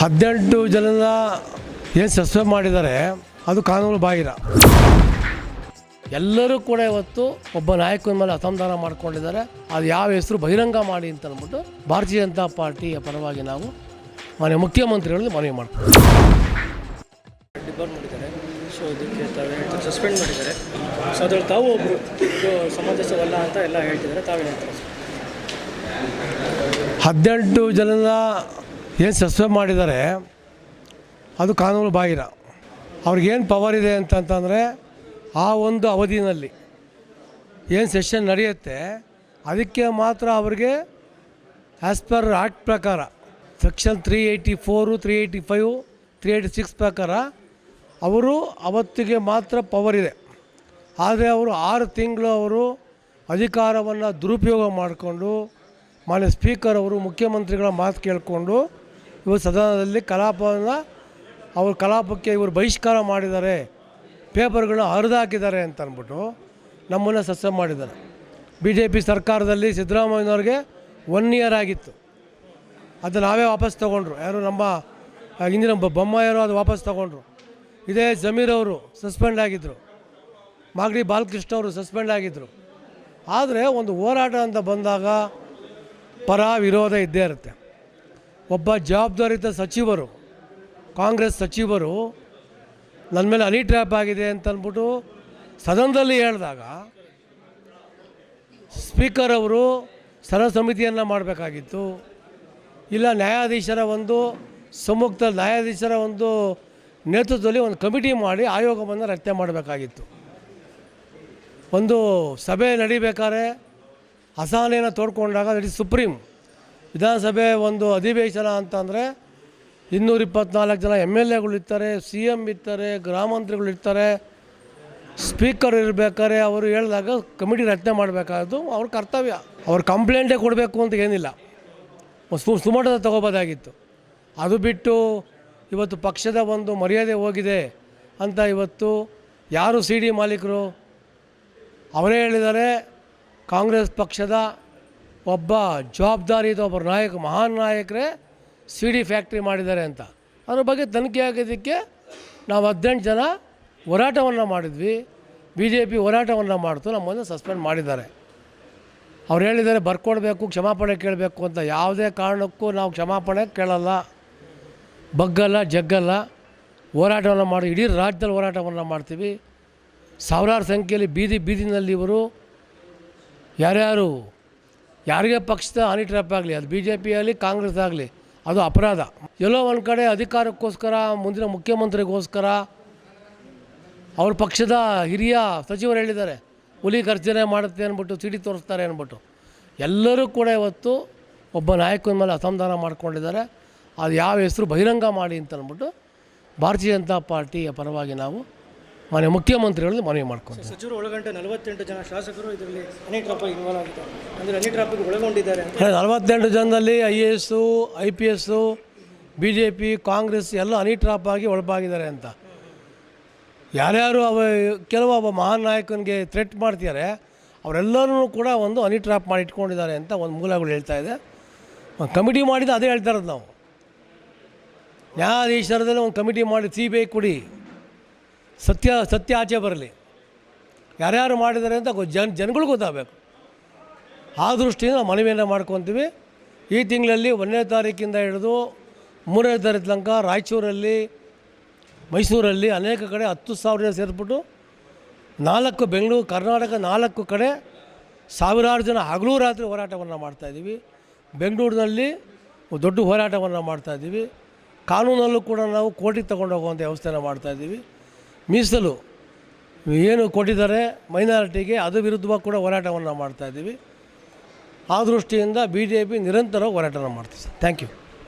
ಹದಿನೆಂಟು ಜನನ ಏನು ಸಸ್ಪೆಂಡ್ ಮಾಡಿದ್ದಾರೆ ಅದು ಕಾನೂನು ಬಾಹಿರ. ಎಲ್ಲರೂ ಕೂಡ ಇವತ್ತು ಒಬ್ಬ ನಾಯಕನ ಮೇಲೆ ಅಸಮಾಧಾನ ಮಾಡ್ಕೊಂಡಿದ್ದಾರೆ. ಅದು ಯಾವ ಹೆಸರು ಬಹಿರಂಗ ಮಾಡಿ ಅಂತ ಅಂದ್ಬಿಟ್ಟು ಭಾರತೀಯ ಜನತಾ ಪಾರ್ಟಿಯ ಪರವಾಗಿ ನಾವು ಮನೆ ಮುಖ್ಯಮಂತ್ರಿಗಳಲ್ಲಿ ಮನವಿ ಮಾಡ್ತೀವಿ. ಡಿಬಾರ್ ಮಾಡಿದ್ದಾರೆ. ಸೊ ಅದಕ್ಕೆ ತಾವೇ ಸಸ್ಪೆಂಡ್ ಮಾಡಿದ್ದಾರೆ. ಸೊ ಅದ್ರಲ್ಲಿ ತಾವು ಒಬ್ಬರು ಇದು ಸಮಂಜಸವಲ್ಲ ಅಂತ ಎಲ್ಲ ಹೇಳ್ತಿದ್ದಾರೆ. ಹೇಳ್ತಾರೆ? ಹದಿನೆಂಟು ಜನನ ಏನು ಸಸ್ಪೆಂಡ್ ಮಾಡಿದ್ದಾರೆ, ಅದು ಕಾನೂನು ಬಾಹಿರ. ಅವ್ರಿಗೇನು ಪವರ್ ಇದೆ ಅಂತಂತಂದರೆ ಆ ಒಂದು ಅವಧಿನಲ್ಲಿ ಏನು ಸೆಷನ್ ನಡೆಯುತ್ತೆ, ಅದಕ್ಕೆ ಮಾತ್ರ ಅವ್ರಿಗೆ ಆ್ಯಸ್ ಪರ್ ಆ್ಯಕ್ಟ್ ಪ್ರಕಾರ section three eighty four three eighty five three eighty six ಪ್ರಕಾರ ಅವರು ಅವತ್ತಿಗೆ ಮಾತ್ರ ಪವರ್ ಇದೆ. ಆದರೆ ಅವರು ಆರು ತಿಂಗಳು ಅವರು ಅಧಿಕಾರವನ್ನು ದುರುಪಯೋಗ ಮಾಡಿಕೊಂಡು, ಮಾನ್ಯ ಸ್ಪೀಕರ್ ಅವರು, ಮುಖ್ಯಮಂತ್ರಿಗಳ ಮಾತು ಕೇಳಿಕೊಂಡು ಇವರು ಸದನದಲ್ಲಿ ಕಲಾಪವನ್ನು, ಅವ್ರ ಕಲಾಪಕ್ಕೆ ಇವರು ಬಹಿಷ್ಕಾರ ಮಾಡಿದ್ದಾರೆ, ಪೇಪರ್ಗಳನ್ನ ಹರಿದಾಕಿದ್ದಾರೆ ಅಂತ ಅಂದ್ಬಿಟ್ಟು ನಮ್ಮನ್ನು ಸಸ್ಯ ಮಾಡಿದ್ದಾರೆ. ಬಿ ಜೆ ಪಿ ಸರ್ಕಾರದಲ್ಲಿ ಸಿದ್ದರಾಮಯ್ಯನವ್ರಿಗೆ ಒನ್ ಇಯರ್ ಆಗಿತ್ತು. ಅದು ನಾವೇ ವಾಪಸ್ ತೊಗೊಂಡ್ರು. ಯಾರು ನಮ್ಮ, ಹಿಂದಿನ ಬೊಮ್ಮಾಯರು ಅದು ವಾಪಸ್ ತೊಗೊಂಡ್ರು. ಇದೇ ಜಮೀರ್ ಅವರು ಸಸ್ಪೆಂಡ್ ಆಗಿದ್ದರು ಮಾಗಡಿ ಬಾಲಕೃಷ್ಣ ಅವರು ಸಸ್ಪೆಂಡ್ ಆಗಿದ್ದರು ಆದರೆ ಒಂದು ಹೋರಾಟ ಅಂತ ಬಂದಾಗ ಪರ ವಿರೋಧ ಇದ್ದೇ ಇರುತ್ತೆ. ಒಬ್ಬ ಜವಾಬ್ದಾರಿತ ಸಚಿವರು, ಕಾಂಗ್ರೆಸ್ ಸಚಿವರು ನನ್ನ ಮೇಲೆ ಹನಿ ಟ್ರ್ಯಾಪ್ ಆಗಿದೆ ಅಂತ ಅಂದ್ಬಿಟ್ಟು ಸದನದಲ್ಲಿ ಹೇಳಿದಾಗ ಸ್ಪೀಕರ್ ಅವರು ಸರ ಸಮಿತಿಯನ್ನು ಮಾಡಬೇಕಾಗಿತ್ತು. ಇಲ್ಲ, ನ್ಯಾಯಾಧೀಶರ ಒಂದು ಸಮ್ಮುಕ್ತ ನ್ಯಾಯಾಧೀಶರ ಒಂದು ನೇತೃತ್ವದಲ್ಲಿ ಒಂದು ಕಮಿಟಿ ಮಾಡಿ ಆಯೋಗವನ್ನು ರಚನೆ ಮಾಡಬೇಕಾಗಿತ್ತು. ಒಂದು ಸಭೆ ನಡಿಬೇಕಾದ್ರೆ ಅಸಹನೆಯನ್ನು ತೋಡ್ಕೊಂಡಾಗ ಇಟ್ ಸುಪ್ರೀಂ ವಿಧಾನಸಭೆ ಒಂದು ಅಧಿವೇಶನ ಅಂತಂದರೆ ಇನ್ನೂರ ಇಪ್ಪತ್ನಾಲ್ಕು ಜನ ಎಂ ಎಲ್ ಎಗಳು ಇರ್ತಾರೆ, ಸಿ ಎಂ ಇರ್ತಾರೆ ಗೃಹಮಂತ್ರಿಗಳು ಇರ್ತಾರೆ. ಸ್ಪೀಕರ್ ಇರಬೇಕಾದ್ರೆ ಅವರು ಹೇಳಿದಾಗ ಕಮಿಟಿ ರಚನೆ ಮಾಡಬೇಕಾದ್ದು ಅವ್ರ ಕರ್ತವ್ಯ. ಅವ್ರ ಕಂಪ್ಲೇಂಟೇ ಕೊಡಬೇಕು ಅಂತ ಏನಿಲ್ಲ. ಸುಮಟದ ತಗೋಬೋದಾಗಿತ್ತು. ಅದು ಬಿಟ್ಟು ಇವತ್ತು ಪಕ್ಷದ ಒಂದು ಮರ್ಯಾದೆ ಹೋಗಿದೆ ಅಂತ ಇವತ್ತು ಯಾರು ಸಿ ಡಿ ಮಾಲೀಕರು? ಅವರೇ ಹೇಳಿದ್ದಾರೆ, ಕಾಂಗ್ರೆಸ್ ಪಕ್ಷದ ಒಬ್ಬ ಜವಾಬ್ದಾರಿದ ಒಬ್ಬ ನಾಯಕ, ಮಹಾನ್ ನಾಯಕರೇ ಸಿ ಡಿ ಫ್ಯಾಕ್ಟ್ರಿ ಮಾಡಿದ್ದಾರೆ ಅಂತ. ಅದ್ರ ಬಗ್ಗೆ ತನಿಖೆ ಆಗೋದಕ್ಕೆ ನಾವು ಹದಿನೆಂಟು ಜನ ಹೋರಾಟವನ್ನು ಮಾಡಿದ್ವಿ. ಬಿ ಜೆ ಪಿ ಹೋರಾಟವನ್ನು ಮಾಡ್ತು, ನಮ್ಮನ್ನು ಸಸ್ಪೆಂಡ್ ಮಾಡಿದ್ದಾರೆ. ಅವ್ರು ಹೇಳಿದ್ದಾರೆ, ಬರ್ಕೊಡ್ಬೇಕು, ಕ್ಷಮಾಪಣೆ ಕೇಳಬೇಕು ಅಂತ. ಯಾವುದೇ ಕಾರಣಕ್ಕೂ ನಾವು ಕ್ಷಮಾಪಣೆ ಕೇಳಲ್ಲ. ಬಗ್ಗಲ್ಲ, ಜಗ್ಗಲ್ಲ. ಹೋರಾಟವನ್ನು ಮಾಡಿ, ಇಡೀ ರಾಜ್ಯದಲ್ಲಿ ಹೋರಾಟವನ್ನು ಮಾಡ್ತೀವಿ. ಸಾವಿರಾರು ಸಂಖ್ಯೆಯಲ್ಲಿ ಬೀದಿ ಬೀದಿನಲ್ಲಿ ಇವರು ಯಾರ್ಯಾರು ಯಾರಿಗೆ ಪಕ್ಷದ ಹನಿ ಆಗಲಿ, ಅದು ಬಿ ಜೆ ಪಿ ಆಗಲಿ, ಕಾಂಗ್ರೆಸ್ ಆಗಲಿ, ಅದು ಅಪರಾಧ. ಎಲ್ಲೋ ಒಂದು ಕಡೆ ಅಧಿಕಾರಕ್ಕೋಸ್ಕರ, ಮುಂದಿನ ಮುಖ್ಯಮಂತ್ರಿಗೋಸ್ಕರ ಅವ್ರ ಪಕ್ಷದ ಹಿರಿಯ ಸಚಿವರು ಹೇಳಿದ್ದಾರೆ, ಹುಲಿ ಗರ್ಜನೆ ಮಾಡುತ್ತೆ ಅಂದ್ಬಿಟ್ಟು, ಸಿಡಿ ತೋರಿಸ್ತಾರೆ ಅಂದ್ಬಿಟ್ಟು. ಎಲ್ಲರೂ ಕೂಡ ಇವತ್ತು ಒಬ್ಬ ನಾಯಕನ ಮೇಲೆ ಅಸಮಾಧಾನ ಮಾಡ್ಕೊಂಡಿದ್ದಾರೆ. ಅದು ಯಾವ ಹೆಸರು ಬಹಿರಂಗ ಮಾಡಿ ಅಂತ ಅಂದ್ಬಿಟ್ಟು, ಭಾರತೀಯ ಜನತಾ ಪಾರ್ಟಿಯ ಪರವಾಗಿ ನಾವು ಮನೆ ಮುಖ್ಯಮಂತ್ರಿಗಳಲ್ಲಿ ಮನವಿ ಮಾಡ್ಕೊಂಡು. ಸಚಿವರು ಒಳಗಂಟೆ ನಲವತ್ತೆಂಟು ಜನ ಶಾಸಕರು ಇದರಲ್ಲಿ ಅನೇಕ ಟ್ರಾಪ್ ಇನ್ವಾಲ್ವ್ ಆಗಿದ್ದಾರೆ. ಅಂದರೆ ಅನೇಕ ಟ್ರಾಪಿಗೆ ಒಳಗೊಂಡಿದ್ದಾರೆ ನಲವತ್ತೆಂಟು ಜನದಲ್ಲಿ I A S I P S B J P Congress ಎಲ್ಲ ಅನಿ ಟ್ರಾಪ್ ಆಗಿ ಒಳಪಾಗಿದ್ದಾರೆ ಅಂತ. ಯಾರ್ಯಾರು ಅವ ಕೆಲವು ಒಬ್ಬ ಮಹಾನ್ ನಾಯಕನಿಗೆ ಥ್ರೆಟ್ ಮಾಡ್ತಿದ್ದಾರೆ ಅವರೆಲ್ಲರೂ ಕೂಡ ಒಂದು ಅನಿ ಟ್ರಾಪ್ ಮಾಡಿ ಇಟ್ಕೊಂಡಿದ್ದಾರೆ ಅಂತ ಒಂದು ಮೂಲಗಳು ಹೇಳ್ತಾ ಇದೆ. ಒಂದು ಕಮಿಟಿ ಮಾಡಿದ ಅದೇ ಹೇಳ್ತಾ ಇರೋದು ನಾವು. ನ್ಯಾಯಾಧೀಶರದಲ್ಲಿ ಒಂದು ಕಮಿಟಿ ಮಾಡಿ ಸಿ ಬಿ ಐ ಕೊಡಿ. ಸತ್ಯ ಸತ್ಯ ಆಚೆ ಬರಲಿ. ಯಾರ್ಯಾರು ಮಾಡಿದ್ದಾರೆ ಅಂತ ಜನ, ಜನಗಳು ಗೊತ್ತಾಗಬೇಕು. ಆ ದೃಷ್ಟಿಯಿಂದ ನಾವು ಮನವಿಯನ್ನು ಮಾಡ್ಕೊತೀವಿ. ಈ ತಿಂಗಳಲ್ಲಿ ಒಂದನೇ ತಾರೀಕಿಂದ ಹಿಡಿದು ಮೂರನೇ ತಾರೀಕು ತನಕ ರಾಯಚೂರಲ್ಲಿ, ಮೈಸೂರಲ್ಲಿ ಅನೇಕ ಕಡೆ ಹತ್ತು ಸಾವಿರ ಸೇರಿಬಿಟ್ಟು ನಾಲ್ಕು ಬೆಂಗಳೂರು, ಕರ್ನಾಟಕ ನಾಲ್ಕು ಕಡೆ ಸಾವಿರಾರು ಜನ ಹಗಲು ರಾತ್ರಿ ಹೋರಾಟವನ್ನು ಮಾಡ್ತಾಯಿದ್ದೀವಿ ಬೆಂಗಳೂರಿನಲ್ಲಿ ದೊಡ್ಡ ಹೋರಾಟವನ್ನು ಮಾಡ್ತಾಯಿದ್ದೀವಿ ಕಾನೂನಲ್ಲೂ ಕೂಡ ನಾವು ಕೋರ್ಟಿಗೆ ತಗೊಂಡು ಹೋಗುವಂಥ ವ್ಯವಸ್ಥೆನ ಮಾಡ್ತಾಯಿದ್ದೀವಿ ಮೀಸಲು ಏನು ಕೊಟ್ಟಿದ್ದಾರೆ ಮೈನಾರಿಟಿಗೆ ಅದು ವಿರುದ್ಧವಾಗಿ ಕೂಡ ಹೋರಾಟವನ್ನು ಮಾಡ್ತಾಯಿದ್ದೀವಿ ಆ ದೃಷ್ಟಿಯಿಂದ ಬಿ ಜೆ ಪಿ ನಿರಂತರ ಹೋರಾಟವನ್ನು ಮಾಡ್ತೀವಿ ಸರ್. Thank you